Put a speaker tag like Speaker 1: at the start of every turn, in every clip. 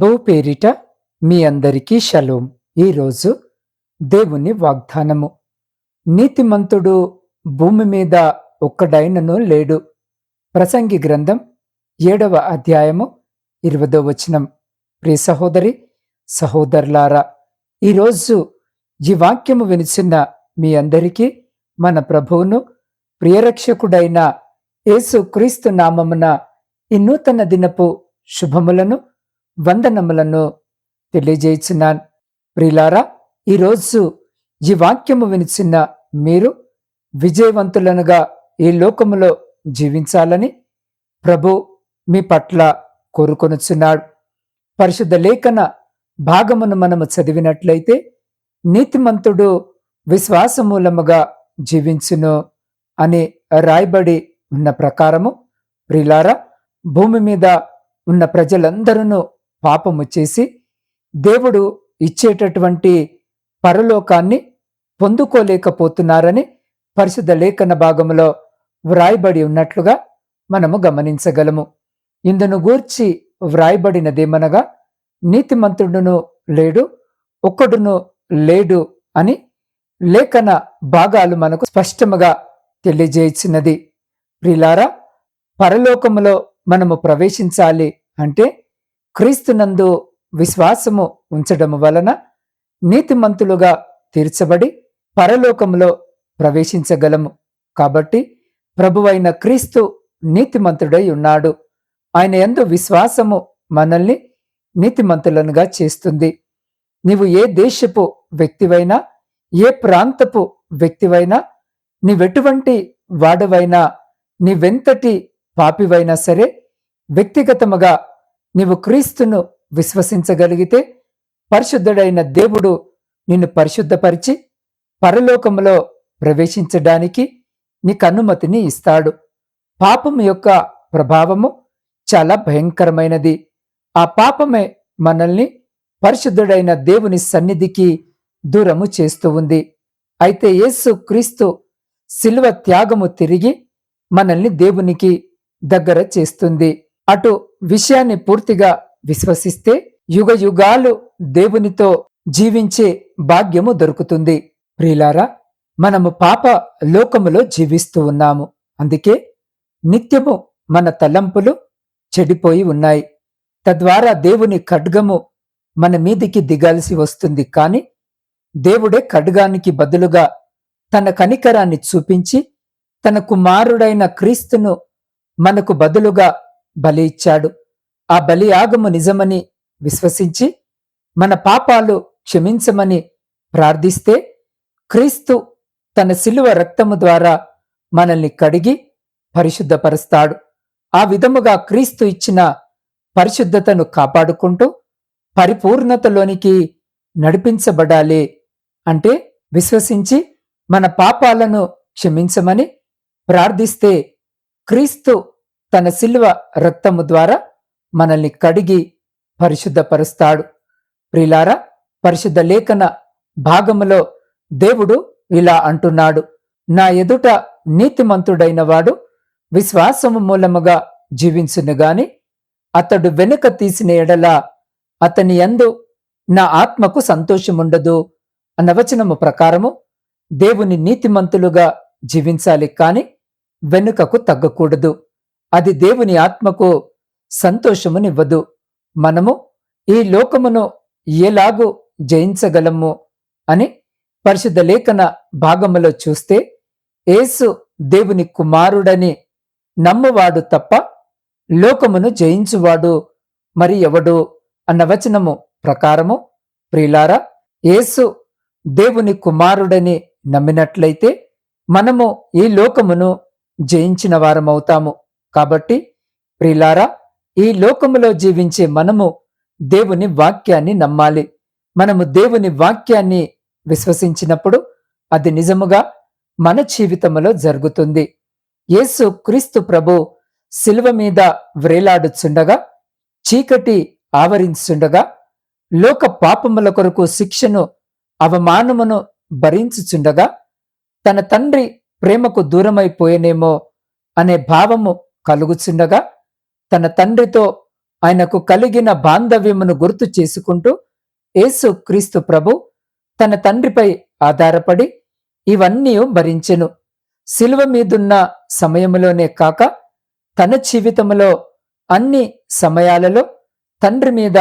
Speaker 1: ప్రభు పేరిట మీ అందరికీ షలోం. ఈరోజు దేవుని వాగ్దానము. నీతిమంతుడు భూమి మీద ఒక్కడైనను లేడు. ప్రసంగి గ్రంథం ఏడవ అధ్యాయము ఇరవదో వచనం. ప్రియ సహోదరి సహోదరులారా ఈరోజు ఈ వాక్యము వినిచిన మీ అందరికీ మన ప్రభువును ప్రియరక్షకుడైన యేసు క్రీస్తు నామమున ఈ నూతన దినపు శుభములను వందనములను తెలియజేస్తున్నాను ప్రిలారా ఈరోజు ఈ వాక్యము వినిచిన మీరు విజయవంతులనుగా ఈ లోకములో జీవించాలని ప్రభు మీ పట్ల కోరుకొనుచున్నాడు. పరిశుద్ధ లేఖన భాగమును మనము చదివినట్లయితే నీతిమంతుడు విశ్వాసమూలముగా జీవించును అని రాయబడి ఉన్న ప్రకారము ప్రిలారా భూమి మీద ఉన్న ప్రజలందరూ పాపము చేసి దేవుడు ఇచ్చేటటువంటి పరలోకాన్ని పొందుకోలేకపోతున్నారని పరిశుద్ధ లేఖన భాగంలో వ్రాయబడి ఉన్నట్లుగా మనము గమనించగలము. ఇందును గూర్చి వ్రాయబడినదేమనగా నీతిమంతుడును లేడు ఒక్కడును లేడు అని లేఖన భాగాలు మనకు స్పష్టముగా తెలియజేసినది. ప్రిలారా పరలోకములో మనము ప్రవేశించాలి అంటే క్రీస్తునందు విశ్వాసము ఉంచడము వలన నీతిమంతులుగా తీర్చబడి పరలోకములో ప్రవేశించగలము. కాబట్టి ప్రభువైన క్రీస్తు నీతిమంతుడై ఉన్నాడు. ఆయన ఎందు విశ్వాసము మనల్ని నీతిమంతులనుగా చేస్తుంది. నీవు ఏ దేశపు వ్యక్తివైనా ఏ ప్రాంతపు వ్యక్తివైనా నీవెటువంటి వాడవైనా నీవెంతటి పాపివైనా సరే వ్యక్తిగతముగా నీవు క్రీస్తును విశ్వసించగలిగితే పరిశుద్ధుడైన దేవుడు నిన్ను పరిశుద్ధపరిచి పరలోకములో ప్రవేశించడానికి నీకు అనుమతిని ఇస్తాడు. పాపం యొక్క ప్రభావము చాలా భయంకరమైనది. ఆ పాపమే మనల్ని పరిశుద్ధుడైన దేవుని సన్నిధికి దూరము చేస్తూ ఉంది. అయితే యేసు క్రీస్తు శిల్వ త్యాగము తిరిగి మనల్ని దేవునికి దగ్గర చేస్తుంది. అటు విషయాన్ని పూర్తిగా విశ్వసిస్తే యుగ యుగాలు దేవునితో జీవించే భాగ్యము దొరుకుతుంది. ప్రియులారా మనము పాప లోకములో జీవిస్తూ ఉన్నాము. అందుకే నిత్యము మన తలంపులు చెడిపోయి ఉన్నాయి. తద్వారా దేవుని ఖడ్గము మన మీదికి దిగాల్సి వస్తుంది. కాని దేవుడే ఖడ్గానికి బదులుగా తన కనికరాన్ని చూపించి తన కుమారుడైన క్రీస్తును మనకు బదులుగా బలి ఇచ్చాడు. ఆ బలియాగము నిజమని విశ్వసించి మన పాపాలు క్షమించమని ప్రార్థిస్తే క్రీస్తు తన శిలువ రక్తము ద్వారా మనల్ని కడిగి పరిశుద్ధపరుస్తాడు. ఆ విధముగా క్రీస్తు ఇచ్చిన పరిశుద్ధతను కాపాడుకుంటూ పరిపూర్ణతలోనికి నడిపించబడాలి అంటే విశ్వసించి మన పాపాలను క్షమించమని ప్రార్థిస్తే క్రీస్తు తన శిల్వ రక్తము ద్వారా మనల్ని కడిగి పరిశుద్ధపరుస్తాడు. ప్రిలారా పరిశుద్ధ లేఖన భాగములో దేవుడు ఇలా అంటున్నాడు. నా ఎదుట నీతిమంతుడైన వాడు విశ్వాసము మూలముగా జీవించును గాని అతడు వెనుక తీసిన ఎడల అతని యందు నా ఆత్మకు సంతోషముండదు అన్న వచనము ప్రకారము దేవుని నీతిమంతులుగా జీవించాలి కాని వెనుకకు తగ్గకూడదు. అది దేవుని ఆత్మకు సంతోషమునివ్వదు. మనము ఈ లోకమును ఎలాగూ జయించగలము అని పరిశుద్ధ లేఖన భాగములో చూస్తే ఏసు దేవుని కుమారుడని నమ్మువాడు తప్ప లోకమును జయించువాడు మరి ఎవడు అన్న వచనము ప్రకారము ప్రియులారా ఏసు దేవుని కుమారుడని నమ్మినట్లయితే మనము ఈ లోకమును జయించిన వారమవుతాము. కాబట్టి ప్రిలారా ఈ లోకములో జీవించే మనము దేవుని వాక్యాన్ని నమ్మాలి. మనము దేవుని వాక్యాన్ని విశ్వసించినప్పుడు అది నిజముగా మన జీవితములో జరుగుతుంది. యేసు క్రీస్తు ప్రభు శిలువ మీద వ్రేలాడుచుండగా చీకటి ఆవరించుండగా లోక పాపముల కొరకు శిక్షను అవమానమును భరించుచుండగా తన తండ్రి ప్రేమకు దూరమైపోయేనేమో అనే భావము కలుగుచుండగా తన తండ్రితో ఆయనకు కలిగిన బాంధవ్యమును గుర్తు చేసుకుంటూ యేసు క్రీస్తు ప్రభు తన తండ్రిపై ఆధారపడి ఇవన్నీ భరించెను. శిలువ మీదున్న సమయములోనే కాక తన జీవితములో అన్ని సమయాలలో తండ్రి మీద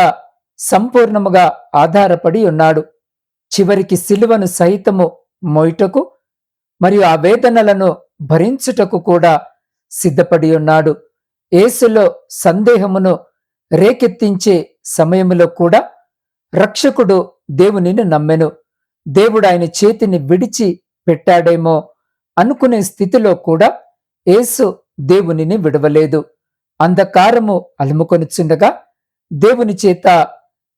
Speaker 1: సంపూర్ణముగా ఆధారపడి ఉన్నాడు. చివరికి శిలువను సహితము మోయుటకు మరియు ఆ వేదనలను భరించుటకు కూడా సిద్ధపడి ఉన్నాడు. యేసులో సందేహమును రేకెత్తించే సమయములో కూడా రక్షకుడు దేవునిని నమ్మెను. దేవుడు ఆయన చేతిని విడిచి పెట్టాడేమో అనుకునే స్థితిలో కూడా యేసు దేవునిని విడవలేదు. అంధకారము అలుముకొనిచుండగా దేవుని చేత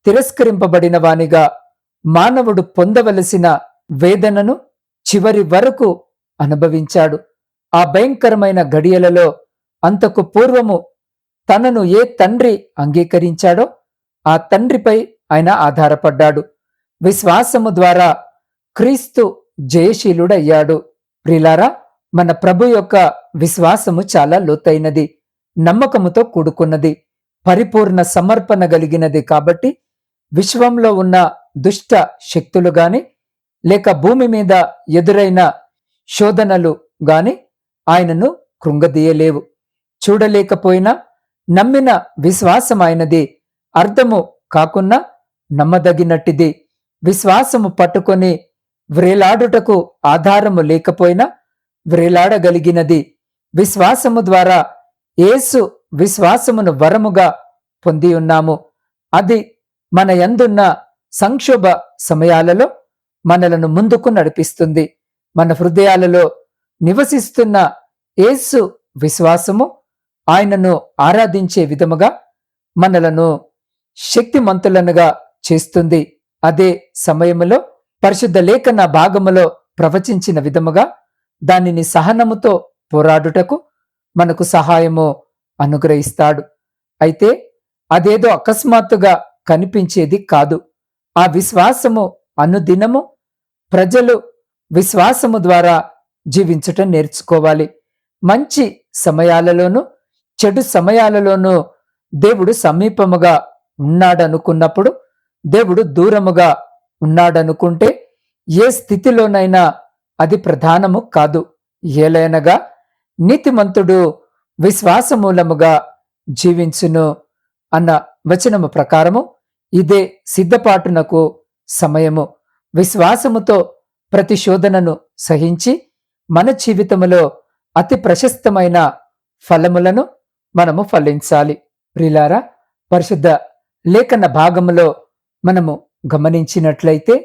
Speaker 1: తిరస్కరింపబడిన వానిగా మానవుడు పొందవలసిన వేదనను చివరి వరకు అనుభవించాడు. ఆ భయంకరమైన గడియలలో అంతకు పూర్వము తనను ఏ తండ్రి అంగీకరించాడో ఆ తండ్రిపై ఆయన ఆధారపడ్డాడు. విశ్వాసము ద్వారా క్రీస్తు జయశీలుడయ్యాడు. ప్రిలారా మన ప్రభు యొక్క విశ్వాసము చాలా లోతైనది నమ్మకముతో కూడుకున్నది పరిపూర్ణ సమర్పణ కలిగినది కాబట్టి విశ్వంలో ఉన్న దుష్ట శక్తులు గాని లేక భూమి మీద ఎదురైన శోధనలు గాని ఆయనను కృంగదీయలేవు. చూడలేకపోయినా నమ్మిన విశ్వాసం ఆయనది అర్థము కాకున్నా నమ్మదగినట్టిది. విశ్వాసము పట్టుకొని వ్రేలాడుటకు ఆధారము లేకపోయినా వ్రేలాడగలిగినది. విశ్వాసము ద్వారా యేసు విశ్వాసమును వరముగా పొంది ఉన్నాము. అది మన యందున్న సంక్షోభ సమయాలలో మనలను ముందుకు నడిపిస్తుంది. మన హృదయాలలో నివసిస్తున్న యేసు విశ్వాసము ఆయనను ఆరాధించే విధముగా మనలను శక్తిమంతులనుగా చేస్తుంది. అదే సమయములో పరిశుద్ధ లేఖన భాగములో ప్రవచించిన విధముగా దానిని సహనముతో పోరాడుటకు మనకు సహాయము అనుగ్రహిస్తాడు. అయితే అదేదో అకస్మాత్తుగా కనిపించేది కాదు. ఆ విశ్వాసము అనుదినము ప్రజలు విశ్వాసము ద్వారా జీవించటం నేర్చుకోవాలి. మంచి సమయాలలోనూ చెడు సమయాలలోనూ దేవుడు సమీపముగా ఉన్నాడనుకున్నప్పుడు దేవుడు దూరముగా ఉన్నాడనుకుంటే ఏ స్థితిలోనైనా అది ప్రధానము కాదు. ఏలైనగా నీతిమంతుడు విశ్వాసమూలముగా జీవించును అన్న వచనము ప్రకారము ఇదే సిద్ధపాటునకు సమయము. విశ్వాసముతో ప్రతిశోధనను సహించి మన జీవితములో అతి ప్రశస్తమైన ఫలములను మనము ఫలించాలి. ప్రిలారా పరిశుద్ధ లేఖన భాగములో మనము గమనించినట్లయితే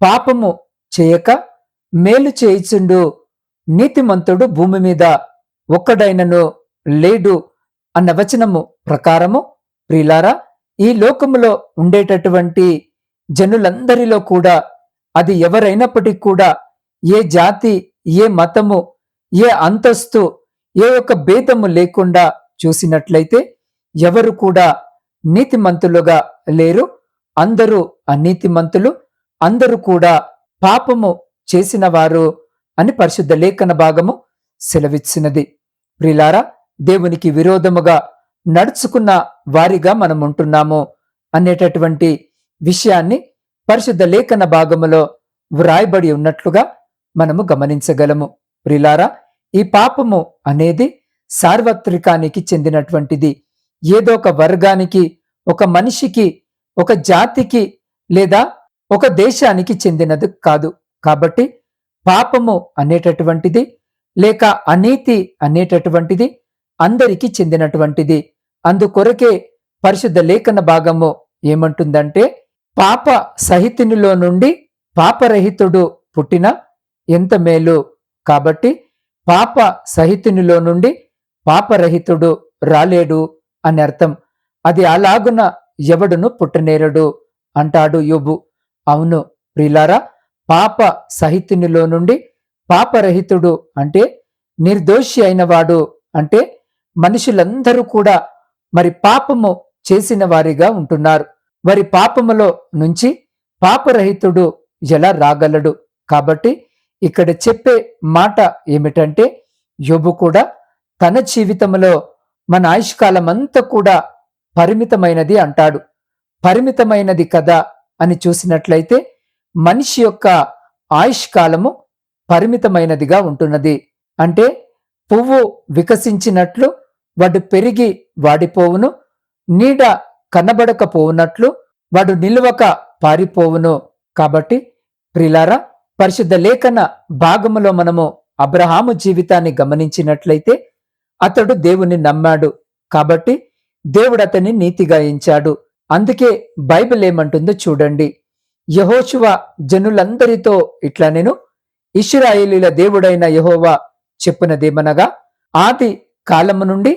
Speaker 1: పాపము చేయక మేలు చేయిచుండు నీతిమంతుడు భూమి మీద ఒక్కడైనను లేడు అన్న వచనము ప్రకారము ప్రిలారా ఈ లోకములో ఉండేటటువంటి జనులందరిలో కూడా అది ఎవరైనప్పటికీ కూడా ఏ జాతి ఏ మతము ఏ అంతస్తు ఏ యొక్క భేదము లేకుండా చూసినట్లయితే ఎవరు కూడా నీతిమంతులుగా లేరు. అందరూ అనీతిమంతులు. అందరూ కూడా పాపము చేసిన వారు అని పరిశుద్ధ లేఖన భాగము సెలవిచ్చినది. ప్రిలారా దేవునికి విరోధముగా నడుచుకున్న వారిగా మనం ఉంటున్నాము అనేటటువంటి విషయాన్ని పరిశుద్ధ లేఖన భాగములో వ్రాయబడి ఉన్నట్లుగా మనము గమనించగలము. ప్రిలారా ఈ పాపము అనేది సార్వత్రికానికి చెందినటువంటిది. ఏదో ఒక వర్గానికి ఒక మనిషికి ఒక జాతికి లేదా ఒక దేశానికి చెందినది కాదు. కాబట్టి పాపము అనేటటువంటిది లేక అనీతి అనేటటువంటిది అందరికీ చెందినటువంటిది. అందుకొరకే పరిశుద్ధ లేఖన భాగము ఏమంటుందంటే పాప సహితునిలో నుండి పాపరహితుడు పుట్టిన ఎంత మేలు? కాబట్టి పాప సహితునిలో నుండి పాపరహితుడు రాలేడు అని అర్థం. అది అలాగున ఎవడును పుట్టనేరడు? అంటాడు యోబు. అవును ప్రిలారా పాప సహితునిలో నుండి పాపరహితుడు అంటే నిర్దోషి అయినవాడు అంటే మనుషులందరూ కూడా మరి పాపము చేసిన వారిగా ఉంటున్నారు. వారి పాపములో నుంచి పాపరహితుడు ఎలా రాగలడు? కాబట్టి ఇక్కడ చెప్పే మాట ఏమిటంటే యోబు కూడా తన జీవితంలో మన ఆయుష్కాలం అంతా కూడా పరిమితమైనది అంటాడు. పరిమితమైనది కదా అని చూసినట్లయితే మనిషి యొక్క ఆయుష్కాలము పరిమితమైనదిగా ఉంటున్నది. అంటే పువ్వు వికసించినట్లు వాడు పెరిగి వాడిపోవును నీడ కనబడకపోవునట్లు వాడు నిలువక పారిపోవును. కాబట్టి ప్రిలారా పరిశుద్ధ లేఖన భాగములో మనము అబ్రహాము జీవితాన్ని గమనించినట్లయితే అతడు దేవుని నమ్మాడు. కాబట్టి దేవుడు అతన్ని నీతిగా ఎంచాడు. అందుకే బైబిల్ ఏమంటుందో చూడండి. యహోశువ జనులందరితో ఇట్లా నేను ఇష్రాయేలీల దేవుడైన యహోవా చెప్పునదేమనగా ఆది కాలము నుండి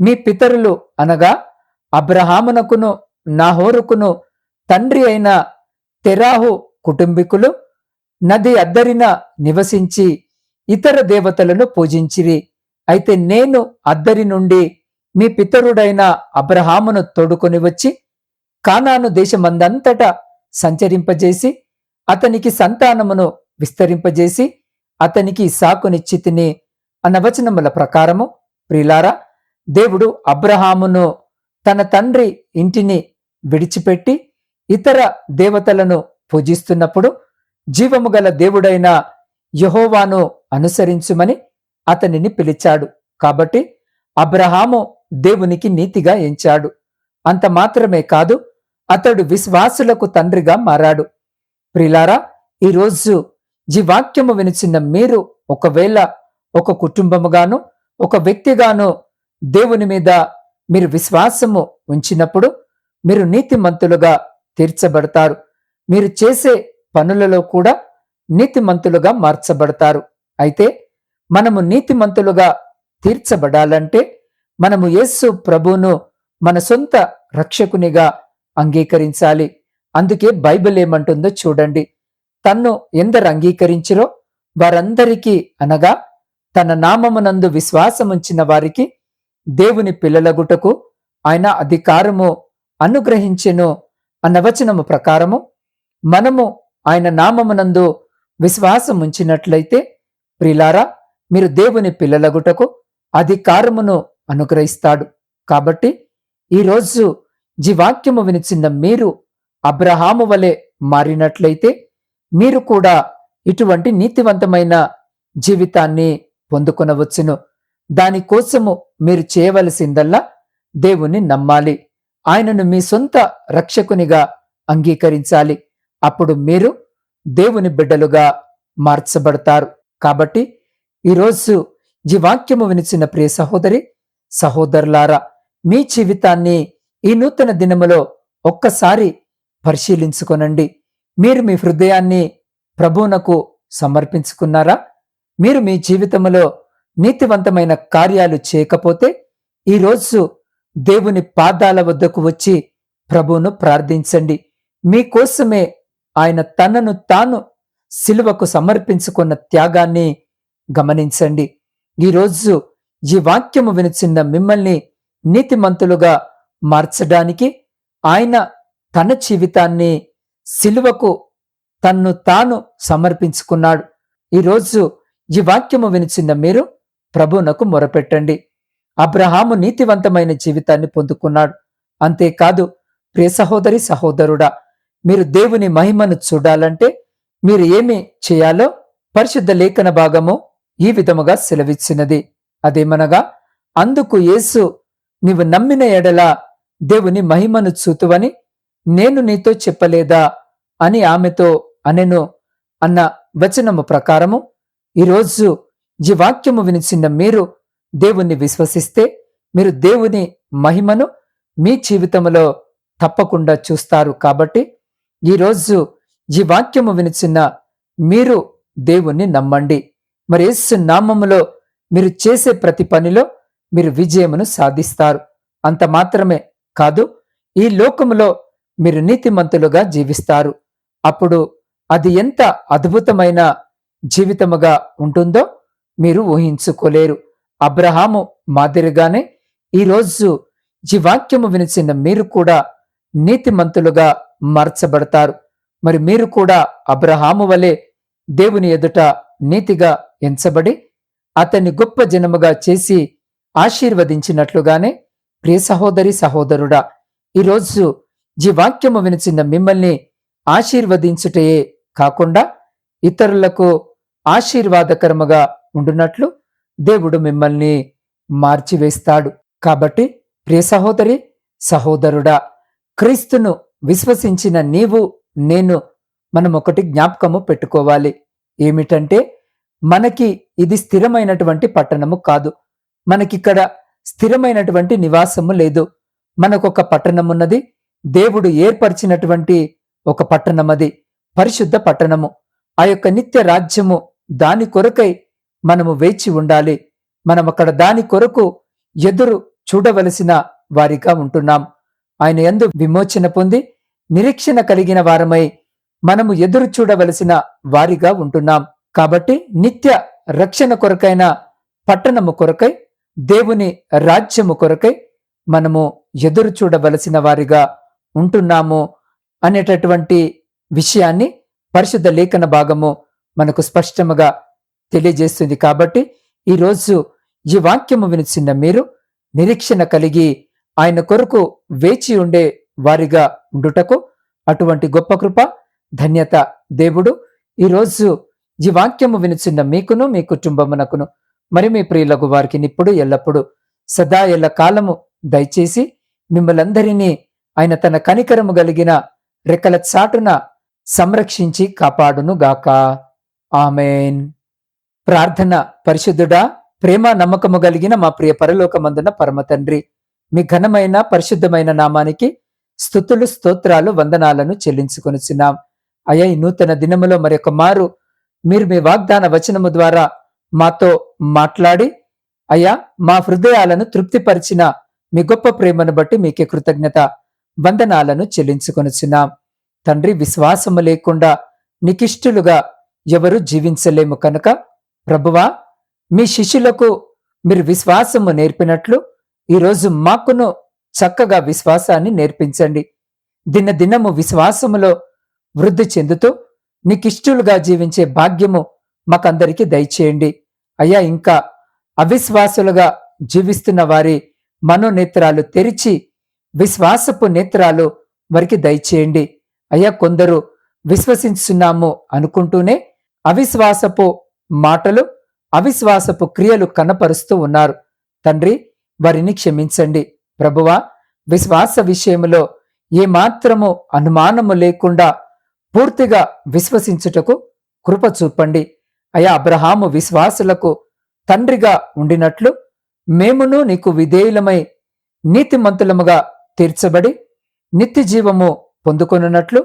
Speaker 1: మీ పితరులు అనగా అబ్రహామునకును నాహోరుకును తండ్రి అయిన తెరాహు కుటుంబీకులు నది అద్దరిన నివసించి ఇతర దేవతలను పూజించిరి. అయితే నేను అద్దరి నుండి మీ పితరుడైన అబ్రహామును తోడుకొని వచ్చి కానాను దేశమందంతటా సంచరింపజేసి అతనికి సంతానమును విస్తరింపజేసి అతనికి సాకునిచ్చి తిని అన్న వచనముల ప్రకారము ప్రిలారా దేవుడు అబ్రహామును తన తండ్రి ఇంటిని విడిచిపెట్టి ఇతర దేవతలను పూజిస్తున్నప్పుడు జీవము గల దేవుడైన యహోవాను అనుసరించుమని అతనిని పిలిచాడు. కాబట్టి అబ్రహాము దేవునికి నీతిగా ఎంచాడు. అంత మాత్రమే కాదు అతడు విశ్వాసులకు తండ్రిగా మారాడు. ప్రిలారా ఈరోజు జీవాక్యము వినిచిన మీరు ఒకవేళ ఒక కుటుంబముగాను ఒక వ్యక్తిగాను దేవుని మీద మీరు విశ్వాసము ఉంచినప్పుడు మీరు నీతిమంతులుగా తీర్చబడతారు. మీరు చేసే పనులలో కూడా నీతిమంతులుగా మార్చబడతారు. అయితే మనము నీతిమంతులుగా తీర్చబడాలంటే మనము యేసు ప్రభువును మన సొంత రక్షకునిగా అంగీకరించాలి. అందుకే బైబిల్ ఏమంటుందో చూడండి. తన్ను ఎందరు అంగీకరించిరో వారందరికీ అనగా తన నామమునందు విశ్వాసముంచిన వారికి దేవుని పిల్లలగుటకు ఆయన అధికారము అనుగ్రహించెను అన్న వచనము ప్రకారము మనము ఆయన నామమునందు విశ్వాసం ఉంచినట్లయితే ప్రిలారా మీరు దేవుని పిల్లలగుటకు అధికారమును అనుగ్రహిస్తాడు. కాబట్టి ఈరోజు జీవాక్యము వినిచిన్న మీరు అబ్రహాము వలె మారినట్లయితే మీరు కూడా ఇటువంటి నీతివంతమైన జీవితాన్ని పొందుకొనవచ్చును. దానికోసము మీరు చేయవలసిందల్లా దేవుణ్ణి నమ్మాలి. ఆయనను మీ సొంత రక్షకునిగా అంగీకరించాలి. అప్పుడు మీరు దేవుని బిడ్డలుగా మార్చబడతారు. కాబట్టి ఈరోజు జీవాక్యము వినిచిన ప్రియ సహోదరి సహోదరులారా మీ జీవితాన్ని ఈ నూతన దినములో ఒక్కసారి పరిశీలించుకొనండి. మీరు మీ హృదయాన్ని ప్రభువునకు సమర్పించుకున్నారా? మీరు మీ జీవితంలో నీతివంతమైన కార్యాలు చేయకపోతే ఈరోజు దేవుని పాదాల వద్దకు వచ్చి ప్రభువును ప్రార్థించండి. మీకోసమే ఆయన తనను తాను సిలువకు సమర్పించుకున్న త్యాగాన్ని గమనించండి. ఈరోజు ఈ వాక్యము వినిచిన్న మిమ్మల్ని నీతిమంతులుగా మార్చడానికి ఆయన తన జీవితాన్ని సిలువకు తన్ను తాను సమర్పించుకున్నాడు. ఈరోజు ఈ వాక్యము వినిచిన్న మీరు ప్రభునకు మొరపెట్టండి. అబ్రహాము నీతివంతమైన జీవితాన్ని పొందుకున్నాడు. అంతేకాదు ప్రియ సహోదరి సహోదరుడా మీరు దేవుని మహిమను చూడాలంటే మీరు ఏమి చేయాలో పరిశుద్ధ లేఖన భాగము ఈ విధముగా సెలవిచ్చినది. అదేమనగా అందుకు యేసు నీవు నమ్మిన ఎడల దేవుని మహిమను చూతువని నేను నీతో చెప్పలేదా అని ఆమెతో అనెను అన్న వచనము ప్రకారము ఈరోజు ఈ వాక్యము వినిచిన మీరు దేవుణ్ణి విశ్వసిస్తే మీరు దేవుని మహిమను మీ జీవితంలో తప్పకుండా చూస్తారు కాబట్టి ఈరోజు ఈ వాక్యము వినిచిన మీరు దేవుణ్ణి నమ్మండి. మరి యేసు నామములో మీరు చేసే ప్రతి పనిలో మీరు విజయమును సాధిస్తారు. అంత మాత్రమే కాదు ఈ లోకములో మీరు నీతిమంతులుగా జీవిస్తారు. అప్పుడు అది ఎంత అద్భుతమైన జీవితముగా ఉంటుందో మీరు ఊహించుకోలేరు. అబ్రహాము మాదిరిగానే ఈరోజు జీవాక్యము వినిచిన మీరు కూడా నీతిమంతులుగా మార్చబడతారు. మరి మీరు కూడా అబ్రహాము వలె దేవుని ఎదుట నీతిగా ఎంచబడి అతన్ని గొప్ప జనముగా చేసి ఆశీర్వదించినట్లుగానే ప్రియ సహోదరి సహోదరుడా ఈరోజు ఈ వాక్యము వినిచిన మిమ్మల్ని ఆశీర్వదించుటయే కాకుండా ఇతరులకు ఆశీర్వాదకరముగా ఉండునట్లు దేవుడు మిమ్మల్ని మార్చివేస్తాడు. కాబట్టి ప్రియ సహోదరి సహోదరుడా క్రీస్తును విశ్వసించిన నీవు నేను మనం ఒకటి జ్ఞాపకము పెట్టుకోవాలి. ఏమిటంటే మనకి ఇది స్థిరమైనటువంటి పట్టణము కాదు. మనకిక్కడ స్థిరమైనటువంటి నివాసము లేదు. మనకొక పట్టణమున్నది. దేవుడు ఏర్పరిచినటువంటి ఒక పట్టణమది. పరిశుద్ధ పట్టణము. ఆ యొక్క నిత్య రాజ్యము దాని కొరకై మనము వేచి ఉండాలి. మనం అక్కడ దాని కొరకు ఎదురు చూడవలసిన వారిగా ఉంటున్నాం. ఆయన ఎందు విమోచన పొంది నిరీక్షణ కలిగిన వారమై మనము ఎదురు చూడవలసిన వారిగా ఉంటున్నాం. కాబట్టి నిత్య రక్షణ కొరకైన పట్టణము కొరకై దేవుని రాజ్యము కొరకై మనము ఎదురు చూడవలసిన వారిగా ఉంటున్నాము అనేటటువంటి విషయాన్ని పరిశుద్ధ లేఖన భాగము మనకు స్పష్టముగా తెలియజేస్తుంది. కాబట్టి ఈరోజు ఈ వాక్యము వినిచిన మీరు నిరీక్షణ కలిగి ఆయన కొరకు వేచి ఉండే వారిగా ఉండుటకు అటువంటి గొప్ప కృప ధన్యత దేవుడు. ఈరోజు ఈ వాక్యము వినిచిన్న మీకును మీ కుటుంబమునకును మరి మీ ప్రియులకు వారికి నిప్పుడు ఎల్లప్పుడు సదా ఎల్ల కాలము దయచేసి మిమ్మలందరినీ ఆయన తన కనికరము కలిగిన రెక్కల చాటున సంరక్షించి కాపాడును గాక ఆమెన్. ప్రార్థన పరిశుద్ధుడా ప్రేమ నమ్మకము కలిగిన మా ప్రియ పరలోకమందున పరమ తండ్రి మీ ఘనమైన పరిశుద్ధమైన నామానికి స్థుతులు స్తోత్రాలు వందనాలను చెల్లించుకొనిచున్నాం అయ్యా ఈ నూతన దినములో మరొక మారు మీరు మీ వాగ్దాన వచనము ద్వారా మాతో మాట్లాడి అయ్యా మా హృదయాలను తృప్తిపరిచిన మీ గొప్ప ప్రేమను బట్టి మీకే కృతజ్ఞత వందనాలను చెల్లించుకొనిచున్నాం తండ్రి విశ్వాసము లేకుండా నికిష్టులుగా ఎవరు జీవించలేము కనుక ప్రభువా మీ శిష్యులకు మీరు విశ్వాసము నేర్పినట్లు ఈరోజు మాకును చక్కగా విశ్వాసాన్ని నేర్పించండి. దినదినము విశ్వాసములో వృద్ధి చెందుతూ నీకిష్టులుగా జీవించే భాగ్యము మాకందరికీ దయచేయండి. అయ్యా ఇంకా అవిశ్వాసులుగా జీవిస్తున్న వారి మనోనేత్రాలు తెరిచి విశ్వాసపు నేత్రాలు వారికి దయచేయండి. అయ్యా కొందరు విశ్వసిస్తున్నాము అనుకుంటూనే అవిశ్వాసపు మాటలు అవిశ్వాసపు క్రియలు కనపరుస్తూ ఉన్నారు. తండ్రి వారిని క్షమించండి. ప్రభువా విశ్వాస విషయములో ఏమాత్రము అనుమానము లేకుండా పూర్తిగా విశ్వసించుటకు కృప చూపండి. అయా అబ్రహాము విశ్వాసులకు తండ్రిగా ఉండినట్లు మేమును నీకు విధేయులమై నీతిమంతులముగా తీర్చబడి నిత్య జీవము పొందుకొనున్నట్లు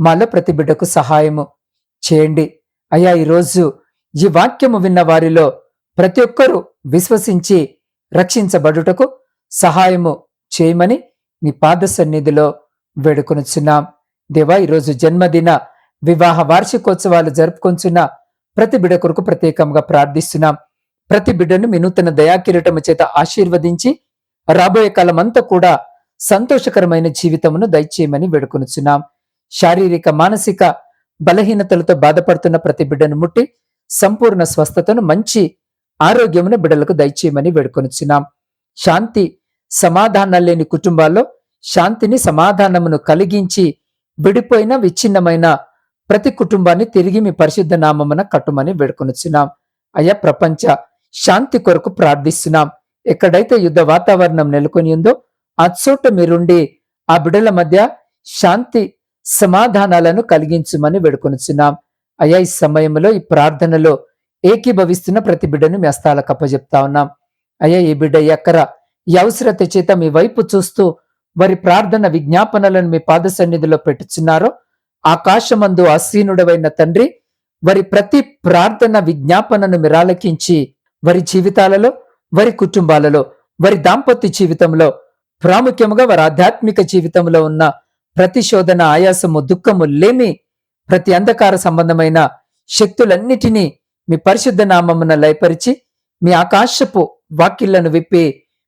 Speaker 1: మాల ప్రతి బిడ్డకు సహాయము చేయండి. అయా ఈరోజు ఈ వాక్యము విన్న వారిలో ప్రతి ఒక్కరూ విశ్వసించి రక్షించబడుటకు సహాయము చేయమని నీ పాద సన్నిధిలో వేడుకొనుచున్నాం. దేవా ఈరోజు జన్మదిన వివాహ వార్షికోత్సవాలు జరుపుకొంచున్న ప్రతి బిడ కొరకు ప్రత్యేకంగా ప్రార్థిస్తున్నాం. ప్రతి బిడ్డను మీ నూతన దయాకిరీటము చేత ఆశీర్వదించి రాబోయే కాలమంతా కూడా సంతోషకరమైన జీవితమును దయచేయమని వేడుకొనుచున్నాం. శారీరక మానసిక బలహీనతలతో బాధపడుతున్న ప్రతి బిడ్డను ముట్టి సంపూర్ణ స్వస్థతను మంచి ఆరోగ్యమును బిడ్డలకు దయచేయమని వేడుకొనుచున్నాం. శాంతి సమాధానం లేని కుటుంబాల్లో శాంతిని సమాధానమును కలిగించి విడిపోయిన విచ్ఛిన్నమైన ప్రతి కుటుంబాన్ని తిరిగి మీ పరిశుద్ధ నామమున కట్టుమని వేడుకొనుచున్నాం. అయ్యా ప్రపంచ శాంతి కొరకు ప్రార్థిస్తున్నాం. ఎక్కడైతే యుద్ధ వాతావరణం నెలకొని ఉందో ఆ చోట మీరుండి ఆ బిడల మధ్య శాంతి సమాధానాలను కలిగించుమని వేడుకొనిచున్నాం. అయ్యా ఈ సమయంలో ఈ ప్రార్థనలో ఏకీభవిస్తున్న ప్రతి బిడ్డను మీ హస్తాలకు అప్పజెప్తా ఉన్నాం. అయ్యా ఈ బిడ్డ ఎక్కర ఈ అవసరత చేత మీ వైపు చూస్తూ వారి ప్రార్థన విజ్ఞాపనలను మీ పాద సన్నిధిలో పెట్టుచున్నారో ఆకాశమందు ఆసీనుడవైన తండ్రి వారి ప్రతి ప్రార్థన విజ్ఞాపనను మిరాలకించి వారి జీవితాలలో వారి కుటుంబాలలో వారి దాంపత్య జీవితంలో ప్రాముఖ్యముగా వారి ఆధ్యాత్మిక జీవితంలో ఉన్న ప్రతిశోధన ఆయాసము దుఃఖము లేని ప్రతి అంధకార సంబంధమైన శక్తులన్నిటినీ మీ పరిశుద్ధ నామమున లయపరిచి మీ ఆకాశపు వాక్కిళ్ళను విప్పి